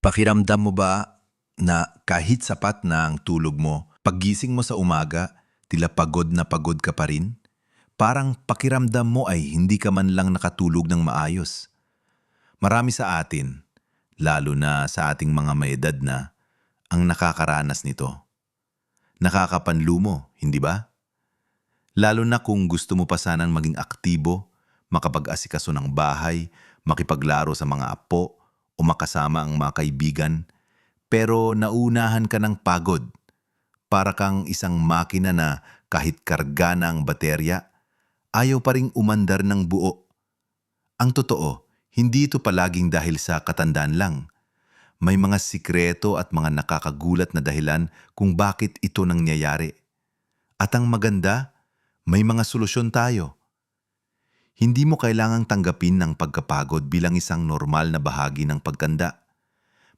Pakiramdam mo ba na kahit sapat na ang tulog mo, paggising mo sa umaga, tila pagod na pagod ka pa rin? Parang pakiramdam mo ay hindi ka man lang nakatulog ng maayos. Marami sa atin, lalo na sa ating mga may edad na, ang nakakaranas nito. Nakakapanlumo, hindi ba? Lalo na kung gusto mo pa sanang maging aktibo, makapag-asikaso ng bahay, makipaglaro sa mga apo, o makasama ang mga kaibigan, pero naunahan ka ng pagod. Para kang isang makina na kahit karga na ang baterya, ayaw pa ring umandar ng buo. Ang totoo, hindi ito palaging dahil sa katandaan lang. May mga sikreto at mga nakakagulat na dahilan kung bakit ito nangyayari. At ang maganda, may mga solusyon tayo. Hindi mo kailangang tanggapin ng pagkapagod bilang isang normal na bahagi ng pagkanda.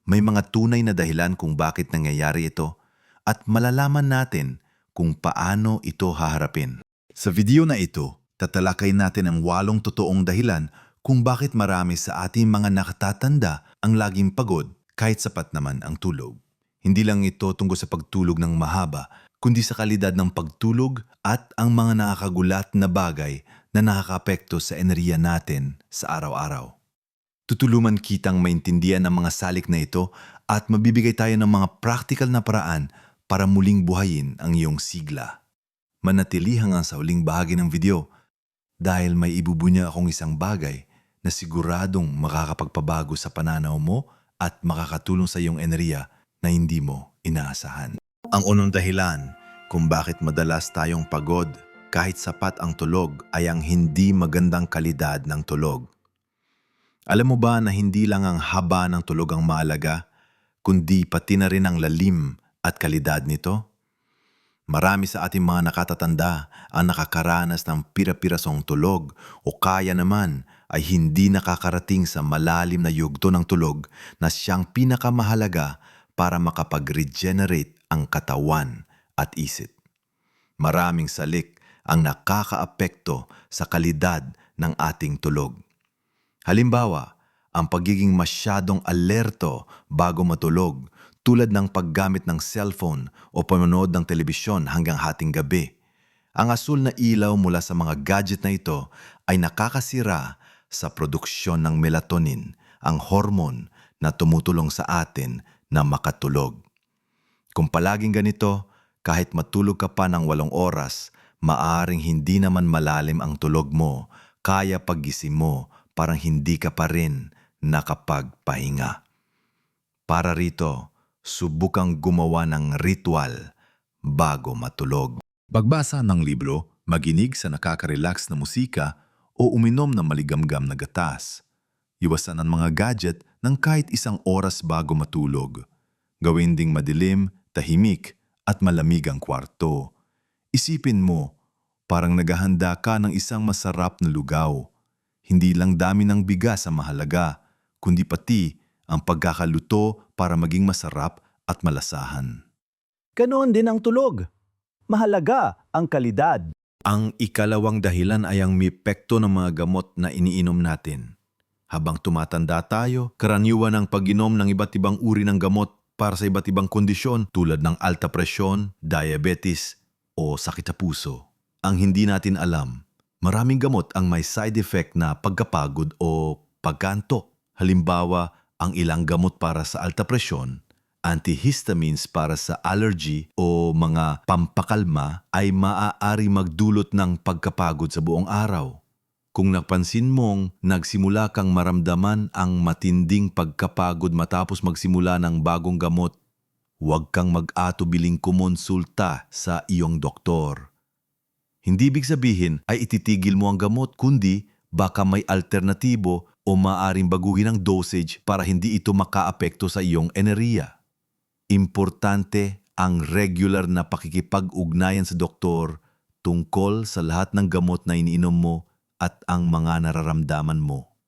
May mga tunay na dahilan kung bakit nangyayari ito at malalaman natin kung paano ito haharapin. Sa video na ito, tatalakay natin ang walong totoong dahilan kung bakit marami sa ating mga nakatatanda ang laging pagod kahit sapat naman ang tulog. Hindi lang ito tungkol sa pagtulog ng mahaba, kundi sa kalidad ng pagtulog at ang mga nakakagulat na bagay na nakakapekto sa enerhiya natin sa araw-araw. Tutulungan kitang maintindihan ang mga salik na ito at mabibigay tayo ng mga practical na paraan para muling buhayin ang iyong sigla. Manatili hanggang sa uling bahagi ng video dahil may ibubunya akong isang bagay na siguradong makakapagpabago sa pananaw mo at makakatulong sa iyong enerhiya na hindi mo inaasahan. Ang unang dahilan kung bakit madalas tayong pagod kahit sapat ang tulog ay ang hindi magandang kalidad ng tulog. Alam mo ba na hindi lang ang haba ng tulog ang mahalaga, kundi pati na rin ang lalim at kalidad nito? Marami sa ating mga nakatatanda ang nakakaranas ng pira-pirasong tulog o kaya naman ay hindi nakakarating sa malalim na yugto ng tulog na siyang pinakamahalaga para makapag-regenerate ang katawan at isip. Maraming salik ang nakakaapekto sa kalidad ng ating tulog. Halimbawa, ang pagiging masyadong alerto bago matulog tulad ng paggamit ng cellphone o panonood ng telebisyon hanggang hating gabi. Ang asul na ilaw mula sa mga gadget na ito ay nakakasira sa produksyon ng melatonin, ang hormone na tumutulong sa atin na makatulog. Kung palaging ganito, kahit matulog ka pa ng walong oras, maaring hindi naman malalim ang tulog mo, kaya paggising mo parang hindi ka pa rin nakapagpahinga. Para rito, subukang gumawa ng ritual bago matulog. Pagbasa ng libro, maginig sa nakaka-relax na musika o uminom ng maligamgam na gatas. Iwasan ang mga gadget ng kahit isang oras bago matulog. Gawin ding madilim, tahimik at malamig ang kwarto. Isipin mo, parang naghahanda ka ng isang masarap na lugaw. Hindi lang dami ng bigas ang mahalaga, kundi pati ang pagkakaluto para maging masarap at malasahan. Ganoon din ang tulog. Mahalaga ang kalidad. Ang ikalawang dahilan ay ang mipekto ng mga gamot na iniinom natin. Habang tumatanda tayo, karaniwan ang pag-inom ng iba't ibang uri ng gamot para sa iba't ibang kondisyon tulad ng alta presyon, diabetes, o sakit sa puso. Ang hindi natin alam, maraming gamot ang may side effect na pagkapagod o pagkantok. Halimbawa, ang ilang gamot para sa alta presyon, antihistamines para sa allergy o mga pampakalma ay maaari magdulot ng pagkapagod sa buong araw. Kung napansin mong nagsimula kang maramdaman ang matinding pagkapagod matapos magsimula ng bagong gamot, huwag kang mag-atubiling kumonsulta sa iyong doktor. Hindi ibig sabihin ay ititigil mo ang gamot kundi baka may alternatibo o maaring baguhin ang dosage para hindi ito makaapekto sa iyong enerhiya. Importante ang regular na pakikipag-ugnayan sa doktor tungkol sa lahat ng gamot na iniinom mo at ang mga nararamdaman mo.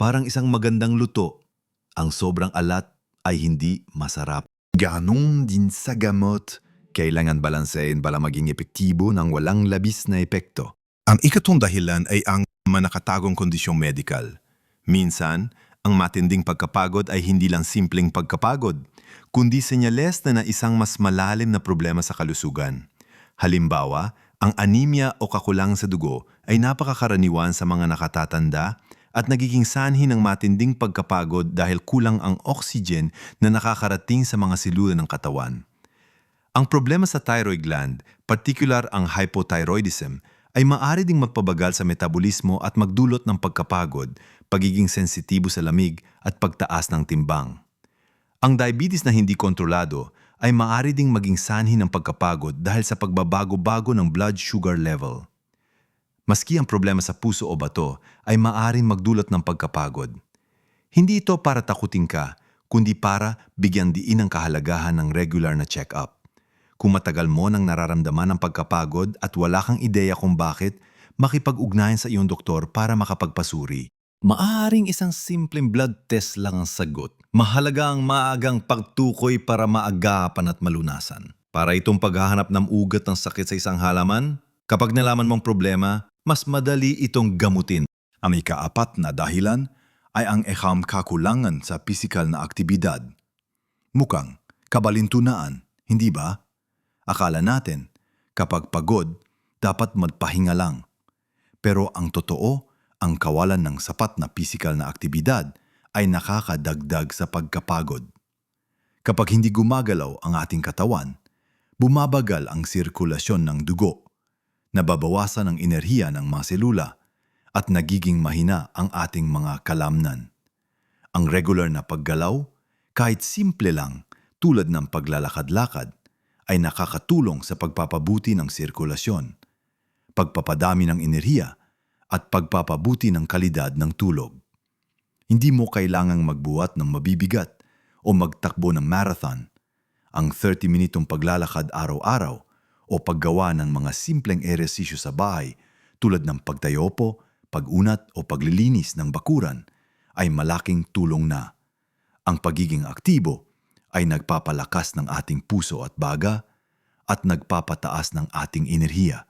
Parang isang magandang luto, ang sobrang alat ay hindi masarap. Ganon din sa gamot, kailangan balansein para maging epektibo ng walang labis na epekto. Ang ikatong dahilan ay ang manakatagong kondisyong medikal. Minsan, Ang matinding pagkapagod ay hindi lang simpleng pagkapagod, kundi senyales na na isang mas malalim na problema sa kalusugan. Halimbawa, ang anemia o kakulang sa dugo ay napakakaraniwan sa mga nakatatanda at nagiging sanhi ng matinding pagkapagod dahil kulang ang oxygen na nakakarating sa mga silula ng katawan. Ang problema sa thyroid gland, particular ang hypothyroidism, ay maaari ding magpabagal sa metabolismo at magdulot ng pagkapagod, pagiging sensitibo sa lamig at pagtaas ng timbang. Ang diabetes na hindi kontrolado ay maaari ding maging sanhi ng pagkapagod dahil sa pagbabago-bago ng blood sugar level. Maski ang problema sa puso o bato ay maaaring magdulot ng pagkapagod. Hindi ito para takutin ka, kundi para bigyan diin ang kahalagahan ng regular na check-up. Kung matagal mo nang nararamdaman ang pagkapagod at wala kang ideya kung bakit, makipag-ugnayan sa iyong doktor para makapagpasuri. Maaring isang simpleng blood test lang ang sagot. Mahalaga ang maagang pagtukoy para maagapan at malunasan. Para itong paghahanap ng ugat ng sakit sa isang halaman, kapag nalaman mong problema, mas madali itong gamutin. Ang ikaapat na dahilan ay ang ekam kakulangan sa pisikal na aktibidad. Mukhang kabalintunaan, hindi ba? Akala natin, kapag pagod, dapat magpahinga lang. Pero ang totoo, ang kawalan ng sapat na pisikal na aktibidad ay nakakadagdag sa pagkapagod. Kapag hindi gumagalaw ang ating katawan, bumabagal ang sirkulasyon ng dugo, nababawasan ang enerhiya ng mga selula, at nagiging mahina ang ating mga kalamnan. Ang regular na paggalaw, kahit simple lang tulad ng paglalakad-lakad, ay nakakatulong sa pagpapabuti ng sirkulasyon, pagpapadami ng enerhiya, at pagpapabuti ng kalidad ng tulog. Hindi mo kailangang magbuhat ng mabibigat o magtakbo ng marathon. Ang 30-minitong paglalakad araw-araw o paggawa ng mga simpleng eresisyo sa bahay tulad ng pagtayopo, pag-unat o paglilinis ng bakuran ay malaking tulong na. Ang pagiging aktibo ay nagpapalakas ng ating puso at baga at nagpapataas ng ating enerhiya.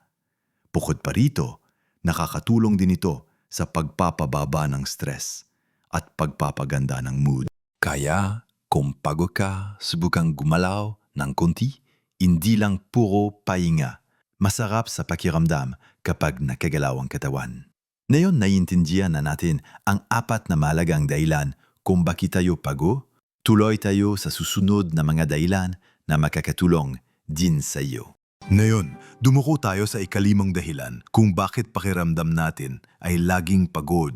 Bukod pa rito, nakakatulong din ito sa pagpapababa ng stress at pagpapaganda ng mood. Kaya, kung pagod ka, subukang gumalaw ng konti, hindi lang puro pahinga. Masarap sa pakiramdam kapag nakagalaw ang katawan. Ngayon naiintindihan na natin ang apat na malagang dahilan kung bakit tayo pago, tuloy tayo sa susunod na mga dahilan na makakatulong din sa iyo. Ngayon, dumuko tayo sa ikalimang dahilan kung bakit pakiramdam natin ay laging pagod.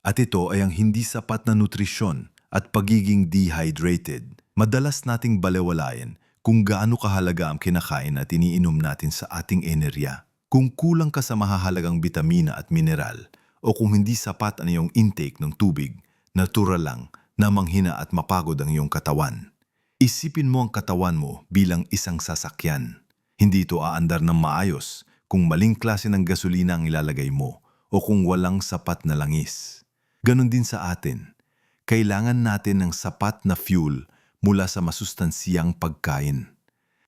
At ito ay ang hindi sapat na nutrisyon at pagiging dehydrated. Madalas nating balewalayan kung gaano kahalaga ang kinakain at iniinom natin sa ating enerya. Kung kulang ka sa mahahalagang bitamina at mineral o kung hindi sapat ang iyong intake ng tubig, natural lang na manghina at mapagod ang iyong katawan. Isipin mo ang katawan mo bilang isang sasakyan. Hindi ito aandar ng maayos kung maling klase ng gasolina ang ilalagay mo o kung walang sapat na langis. Ganon din sa atin. Kailangan natin ng sapat na fuel mula sa masustansiyang pagkain.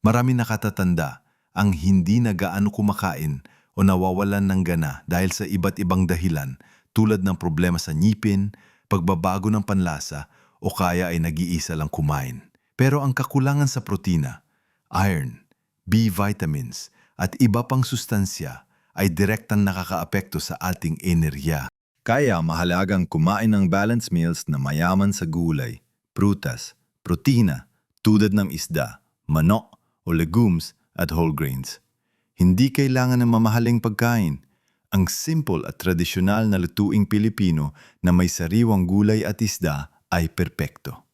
Marami nakatatanda ang hindi na gaano kumakain o nawawalan ng gana dahil sa iba't ibang dahilan tulad ng problema sa ngipin, pagbabago ng panlasa o kaya ay nag-iisa lang kumain. Pero ang kakulangan sa protina, iron, B vitamins at iba pang sustansya ay direktang nakakaapekto sa ating enerhiya. Kaya mahalagang kumain ng balanced meals na mayaman sa gulay, prutas, protina, tulad ng isda, manok o legumes at whole grains. Hindi kailangan ng mamahaling pagkain. Ang simple at tradisyonal na lutuing Pilipino na may sariwang gulay at isda ay perpekto.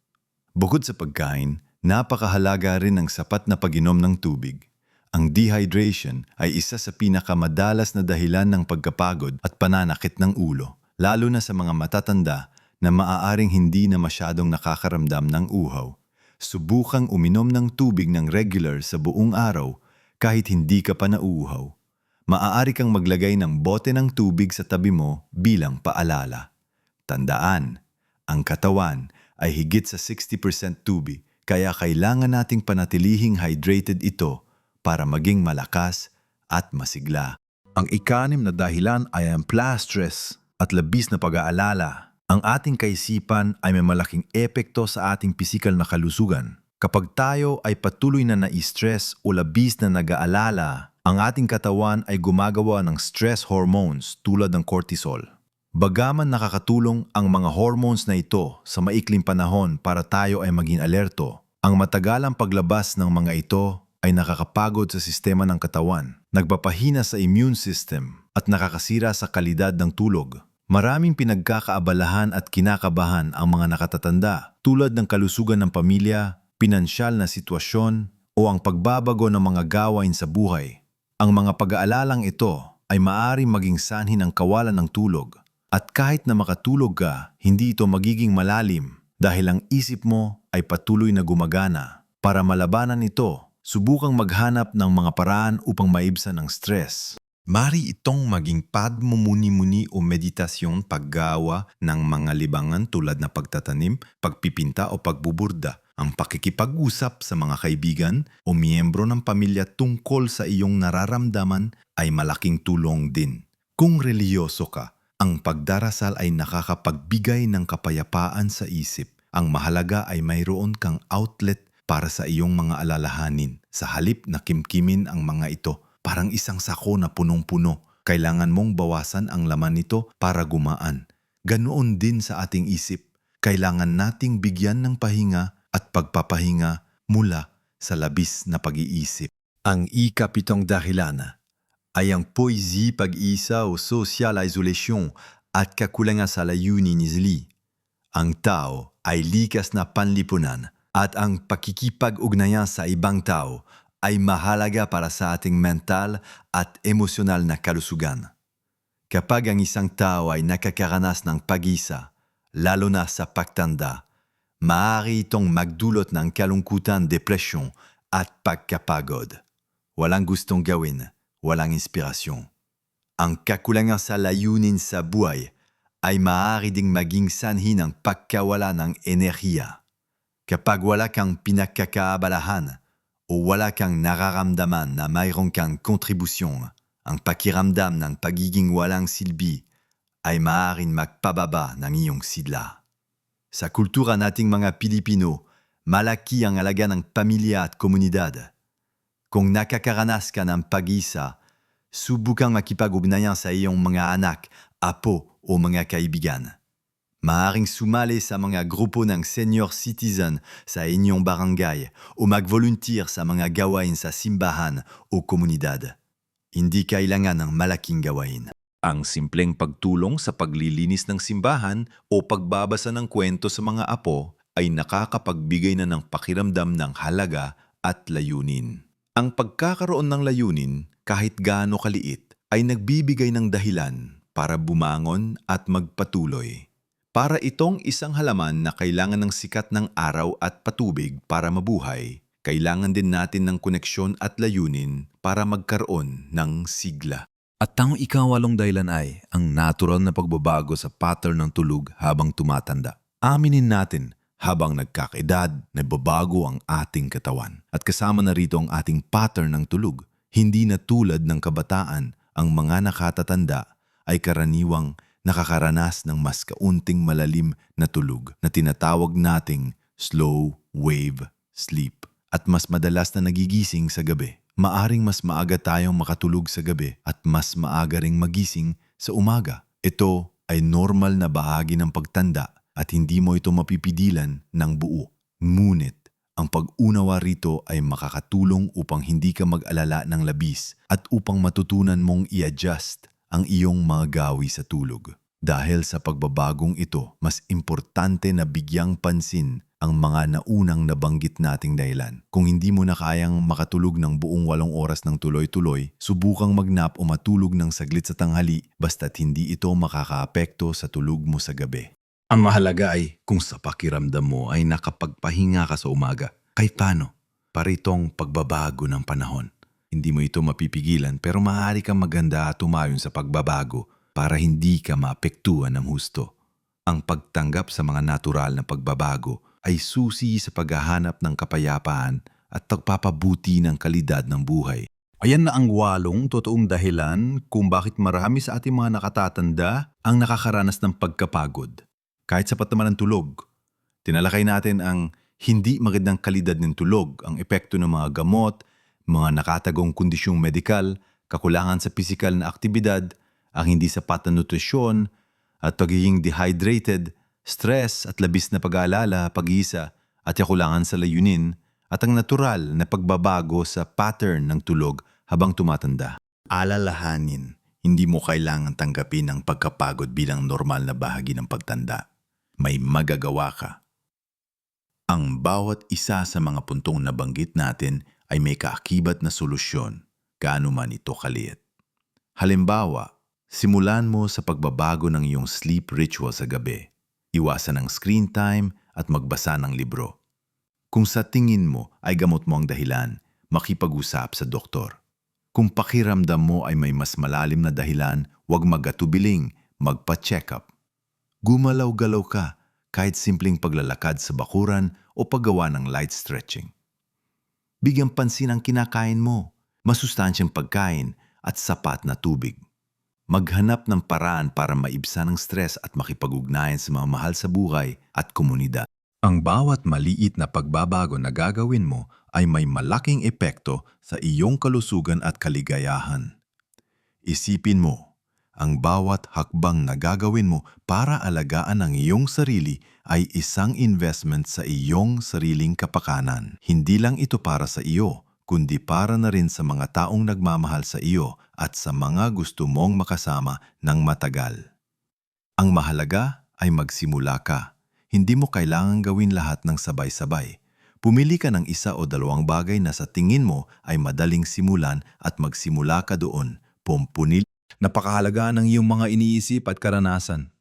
Bukod sa pagkain, napakahalaga rin ng sapat na pag-inom ng tubig. Ang dehydration ay isa sa pinakamadalas na dahilan ng pagkapagod at pananakit ng ulo, lalo na sa mga matatanda na maaaring hindi na masyadong nakakaramdam ng uhaw. Subukang uminom ng tubig ng regular sa buong araw kahit hindi ka pa nauuhaw. Maaari kang maglagay ng bote ng tubig sa tabi mo bilang paalala. Tandaan, ang katawan ay higit sa 60% tubig kaya kailangan nating panatilihing hydrated ito para maging malakas at masigla. Ang ikanim na dahilan ay ang stress at labis na pag-aalala. Ang ating kaisipan ay may malaking epekto sa ating pisikal na kalusugan. Kapag tayo ay patuloy na na-stress o labis na nag-aalala, ang ating katawan ay gumagawa ng stress hormones tulad ng cortisol. Bagaman nakakatulong ang mga hormones na ito sa maikling panahon para tayo ay maging alerto, ang matagalang paglabas ng mga ito ay nakakapagod sa sistema ng katawan, nagpapahina sa immune system at nakakasira sa kalidad ng tulog. Maraming pinagkakaabalahan at kinakabahan ang mga nakatatanda tulad ng kalusugan ng pamilya, pinansyal na sitwasyon o ang pagbabago ng mga gawain sa buhay. Ang mga pag-aalalang ito ay maaring maging sanhi ng kawalan ng tulog at kahit na makatulog ka, hindi ito magiging malalim dahil ang isip mo ay patuloy na gumagana. Para malabanan ito, subukang maghanap ng mga paraan upang maibsan ang stress. Mari itong maging pagmumuni-muni o meditasyon paggawa ng mga libangan tulad na pagtatanim, pagpipinta o pagbuburda. Ang pakikipag-usap sa mga kaibigan o miyembro ng pamilya tungkol sa iyong nararamdaman ay malaking tulong din. Kung reliyoso ka, ang pagdarasal ay nakakapagbigay ng kapayapaan sa isip. Ang mahalaga ay mayroon kang outlet para sa iyong mga alalahanin. Sa halip na kimkimin ang mga ito, parang isang sako na punong-puno. Kailangan mong bawasan ang laman nito para gumaan. Ganoon din sa ating isip. Kailangan nating bigyan ng pahinga at pagpapahinga mula sa labis na pag-iisip. Ang ikapitong dahilan ay ang poesie pag-isa o social isolation at kakulangan sa layunin ni Zli. Ang tao ay likas na panlipunan at ang pakikipag-ugnayan sa ibang tao ay mahalaga para sa ating mental at emosyonal na kalusugan. Kapag ang isang tao ay nakakaranas ng pag-isa, lalo na sa pagtanda, maaari itong magdulot ng kalungkutan, depresyon at pagkapagod. Walang gustong gawin, walang inspirasyon. Ang kakulangan sa layunin sa buhay ay maaari ding maging sanhi ng pagkawala ng enerhiya. Kapag wala kang pinagkakaabalahan o wala kang nararamdaman na mayroon kang kontribusyon, ang pakiramdam ng pagiging walang silbi ay maaaring magpababa ng iyong sidla. Sa kultura nating mga Pilipino, malaki ang alaga ng pamilya at komunidad. Kung nakakaranas ka ng pag-isa, subukang makipag-ugnayan sa iyong mga anak, apo o mga kaibigan. Maaring sumali sa mga grupo ng senior citizen sa inyong barangay o mag-volunteer sa mga gawain sa simbahan o komunidad. Hindi kailangan ng malaking gawain. Ang simpleng pagtulong sa paglilinis ng simbahan o pagbabasa ng kwento sa mga apo ay nakakapagbigay na ng pakiramdam ng halaga at layunin. Ang pagkakaroon ng layunin, kahit gaano kaliit, ay nagbibigay ng dahilan para bumangon at magpatuloy. Para itong isang halaman na kailangan ng sikat ng araw at patubig para mabuhay, kailangan din natin ng koneksyon at layunin para magkaroon ng sigla. At ang ikawalong dahilan ay ang natural na pagbabago sa pattern ng tulog habang tumatanda. Aminin natin, habang nagkakaedad, nababago ang ating katawan. At kasama na rito ang ating pattern ng tulog. Hindi na tulad ng kabataan, ang mga nakatatanda ay karaniwang nakakaranas ng mas kaunting malalim na tulog na tinatawag nating slow wave sleep at mas madalas na nagigising sa gabi. Maaring mas maaga tayong makatulog sa gabi at mas maaga ring magising sa umaga. Ito ay normal na bahagi ng pagtanda at hindi mo ito mapipidilan ng buo. Ngunit, ang pag-unawa rito ay makakatulong upang hindi ka mag-alala ng labis at upang matutunan mong i-adjust ang iyong mga gawi sa tulog. Dahil sa pagbabagong ito, mas importante na bigyang pansin ang mga naunang nabanggit nating dahilan. Kung hindi mo na kayang makatulog ng buong walong oras ng tuloy-tuloy, subukang magnap o matulog ng saglit sa tanghali basta't hindi ito makakaapekto sa tulog mo sa gabi. Ang mahalaga ay kung sa pakiramdam mo ay nakapagpahinga ka sa umaga. Kahit paano, paritong pagbabago ng panahon. Hindi mo ito mapipigilan pero maaari kang maganda at tumayon sa pagbabago para hindi ka maapektuhan ng husto. Ang pagtanggap sa mga natural na pagbabago ay susi sa paghahanap ng kapayapaan at pagpapabuti ng kalidad ng buhay. Ayan na ang walong totoong dahilan kung bakit marami sa ating mga nakatatanda ang nakakaranas ng pagkapagod. Kahit sapat naman ang tulog. Tinalakay natin ang hindi magandang kalidad ng tulog, ang epekto ng mga gamot, mga nakatagong kondisyong medikal, kakulangan sa pisikal na aktibidad, ang hindi sapat na nutrisyon, at pagiging dehydrated, stress at labis na pag-aalala, pag-iisa, at kakulangan sa layunin, at ang natural na pagbabago sa pattern ng tulog habang tumatanda. Alalahanin, hindi mo kailangan tanggapin ang pagkapagod bilang normal na bahagi ng pagtanda. May magagawa ka. Ang bawat isa sa mga puntong nabanggit natin ay may kaakibat na solusyon, gaano man ito kaliit. Halimbawa, simulan mo sa pagbabago ng iyong sleep ritual sa gabi. Iwasan ang screen time at magbasa ng libro. Kung sa tingin mo ay gamot mo ang dahilan, makipag-usap sa doktor. Kung pakiramdam mo ay may mas malalim na dahilan, huwag magatubiling, magpa-check up. Gumalaw-galaw ka kahit simpleng paglalakad sa bakuran o paggawa ng light stretching. Bigyan pansin ang kinakain mo, masustansyang pagkain at sapat na tubig. Maghanap ng paraan para maibsan ang stress at makipag-ugnayan sa mga mahal sa buhay at komunidad. Ang bawat maliit na pagbabago na gagawin mo ay may malaking epekto sa iyong kalusugan at kaligayahan. Isipin mo, ang bawat hakbang na gagawin mo para alagaan ang iyong sarili ay isang investment sa iyong sariling kapakanan. Hindi lang ito para sa iyo, kundi para na rin sa mga taong nagmamahal sa iyo at sa mga gusto mong makasama ng matagal. Ang mahalaga ay magsimula ka. Hindi mo kailangan gawin lahat ng sabay-sabay. Pumili ka ng isa o dalawang bagay na sa tingin mo ay madaling simulan at magsimula ka doon. Pumpunil Napakahalaga ng iyong mga iniisip at karanasan.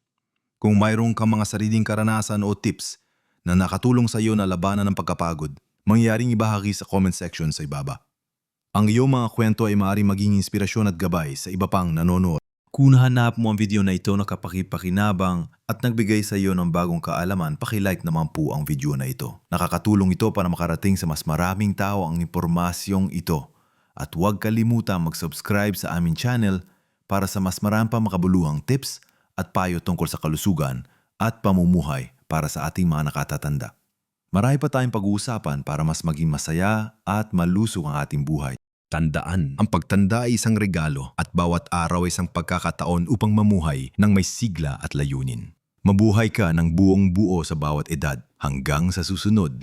Kung mayroong kang mga sariling karanasan o tips na nakatulong sa iyo na labanan ng pagkapagod, mangyaring ibahagi sa comment section sa ibaba. Ang iyong mga kwento ay maaaring maging inspirasyon at gabay sa iba pang nanonood. Kung nahanap mo ang video na ito na kapakipakinabang at nagbigay sa iyo ng bagong kaalaman, pakilike naman po ang video na ito. Nakakatulong ito para makarating sa mas maraming tao ang impormasyong ito. At huwag kalimutang mag-subscribe sa aming channel para sa mas marami pa makabuluhang tips at payo tungkol sa kalusugan at pamumuhay para sa ating mga nakatatanda. Marami pa tayong pag-uusapan para mas maging masaya at malusog ang ating buhay. Tandaan, ang pagtanda ay isang regalo at bawat araw ay isang pagkakataon upang mamuhay ng may sigla at layunin. Mabuhay ka ng buong buo sa bawat edad hanggang sa susunod